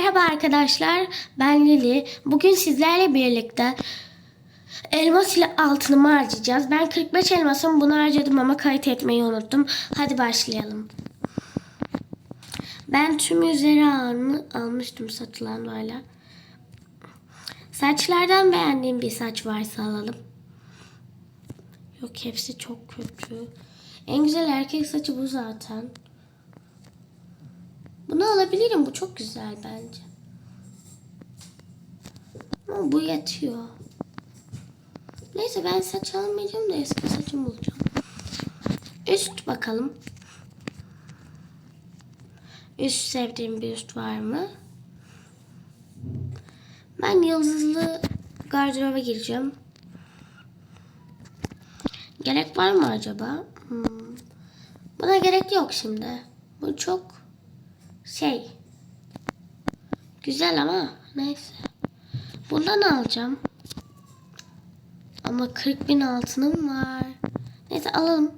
Merhaba arkadaşlar, ben Lili. Bugün sizlerle birlikte elmas ile altınımı harcayacağız. Ben 45 elmasım bunu harcadım ama kayıt etmeyi unuttum. Hadi başlayalım. Ben tüm yüzleri alını almıştım satılan böyle. Saçlardan beğendiğim bir saç varsa alalım. Yok hepsi çok kötü. En güzel erkek saçı bu zaten. Bunu alabilirim. Bu çok güzel bence. Ama bu yatıyor. Neyse ben saç almayacağım da eski saçımı bulacağım. Üst bakalım. Üst sevdiğim bir üst var mı? Ben yıldızlı gardıroba gireceğim. Gerek var mı acaba? Hmm. Buna gerek yok şimdi. Bu çok şey güzel ama neyse. Bundan alacağım. Ama 40 bin altınım var. Neyse alalım.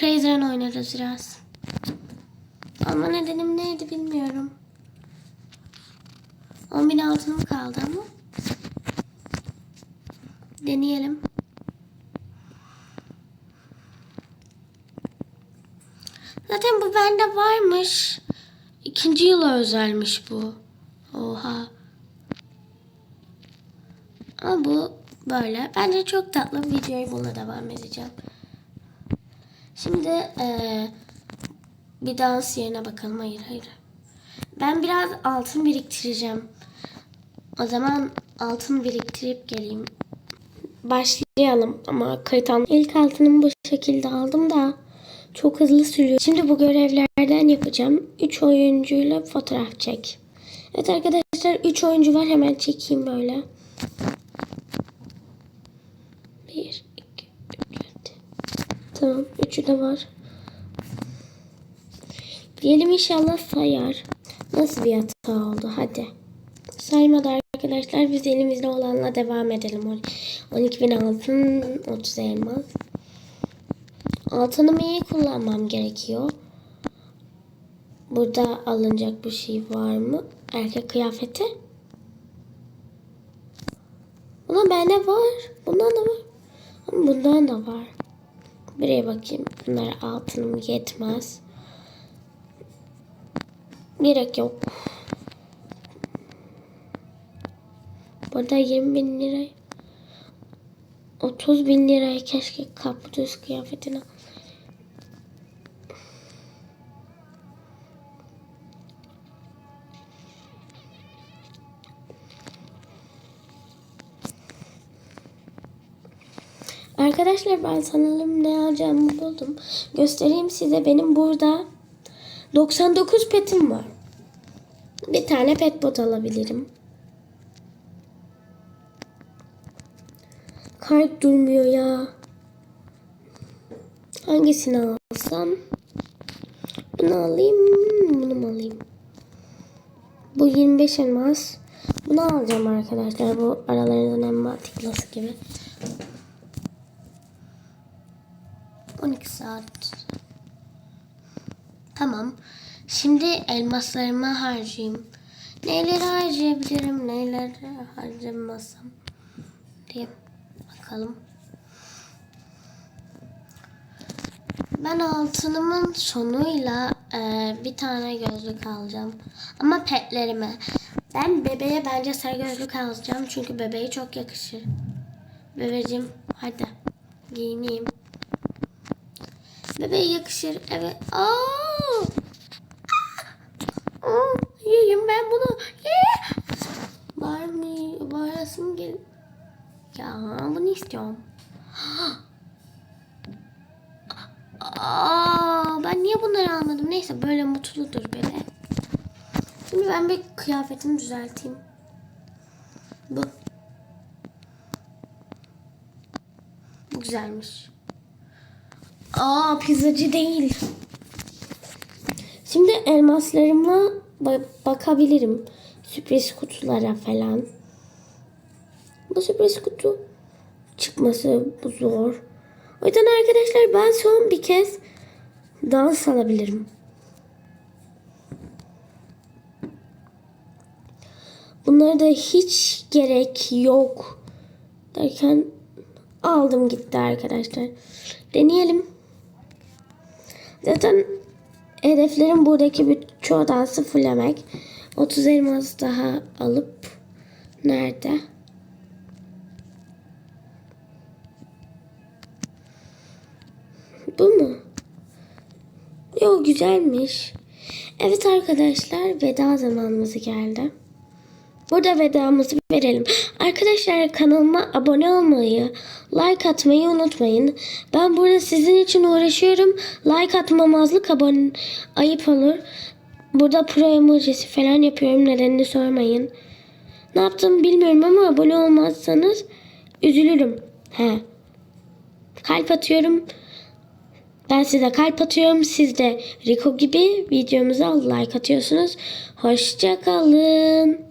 Crazy Run oynarız biraz. Ama nedenim neydi bilmiyorum. 10 bin altınım kaldı ama. Deneyelim. Zaten bu bende varmış. İkinci yıla özelmiş bu. Oha. Ama bu böyle. Bence çok tatlı. Videoyu buna devam edeceğim. Şimdi eee, bir dans yerine bakalım. Hayır hayır. Ben biraz altın biriktireceğim. O zaman altın biriktirip geleyim. Başlayalım ama kayıt al- İlk altınımı bu şekilde aldım da çok hızlı sürüyor. Şimdi bu görevlerden yapacağım. 3 oyuncuyla fotoğraf çek. Evet arkadaşlar 3 oyuncu var hemen çekeyim böyle. 1 2 3 Tamam üçü de var. Diyelim inşallah sayar. Nasıl bir hata oldu hadi. Saymadı arkadaşlar biz elimizde olanla devam edelim. 12 bin altın 30 elmas. Altınımı iyi kullanmam gerekiyor. Burada alınacak bir şey var mı? Erkek kıyafeti. Buna bende var. Bundan da var. Ama bundan da var. Buraya bakayım. Bunlara altınım yetmez. Gerek yok. Burada 20 bin lira. 30 bin liraya keşke kaputuz kıyafetini Arkadaşlar ben sanırım ne alacağımı buldum. Göstereyim size. Benim burada 99 petim var. Bir tane pet bot alabilirim. Kart durmuyor ya. Hangisini alsam? Bunu alayım. Bunu mu alayım? Bu 25 elmas. Bunu alacağım arkadaşlar. Bu aralarından en mantıklısı gibi. 12 saat. Tamam. Şimdi elmaslarımı harcayayım. Neleri harcayabilirim, neleri harcamasam diye bakalım. Ben altınımın sonuyla e, bir tane gözlük alacağım. Ama petlerime. Ben bebeğe bence sarı gözlük alacağım. Çünkü bebeğe çok yakışır. Bebeğim hadi giyineyim. Bebeğe yakışır. Evet. Aa! Aa, yiyeyim ben bunu. Ye! Mı? Bağırasım gel. Ya bunu istiyorum. Aa, ben niye bunları almadım? Neyse böyle mutludur bebe. Şimdi ben bir kıyafetimi düzelteyim. Bu. Bu güzelmiş. Aa pizzacı değil. Şimdi elmaslarıma ba- bakabilirim. Sürpriz kutulara falan. Bu sürpriz kutu çıkması bu zor. O yüzden arkadaşlar ben son bir kez dans alabilirim. Bunlara da hiç gerek yok derken aldım gitti arkadaşlar. Deneyelim. Zaten hedeflerim buradaki bir çoğu dansı fullemek. 30 elmas daha alıp nerede? Bu mu? Yo güzelmiş. Evet arkadaşlar veda zamanımız geldi. Burada vedamızı verelim. Arkadaşlar kanalıma abone olmayı, like atmayı unutmayın. Ben burada sizin için uğraşıyorum. Like atmamazlık abone ayıp olur. Burada pro emojisi falan yapıyorum. Nedenini sormayın. Ne yaptığımı bilmiyorum ama abone olmazsanız üzülürüm. He. Kalp atıyorum. Ben size kalp atıyorum. Siz de Rico gibi videomuza like atıyorsunuz. Hoşça kalın.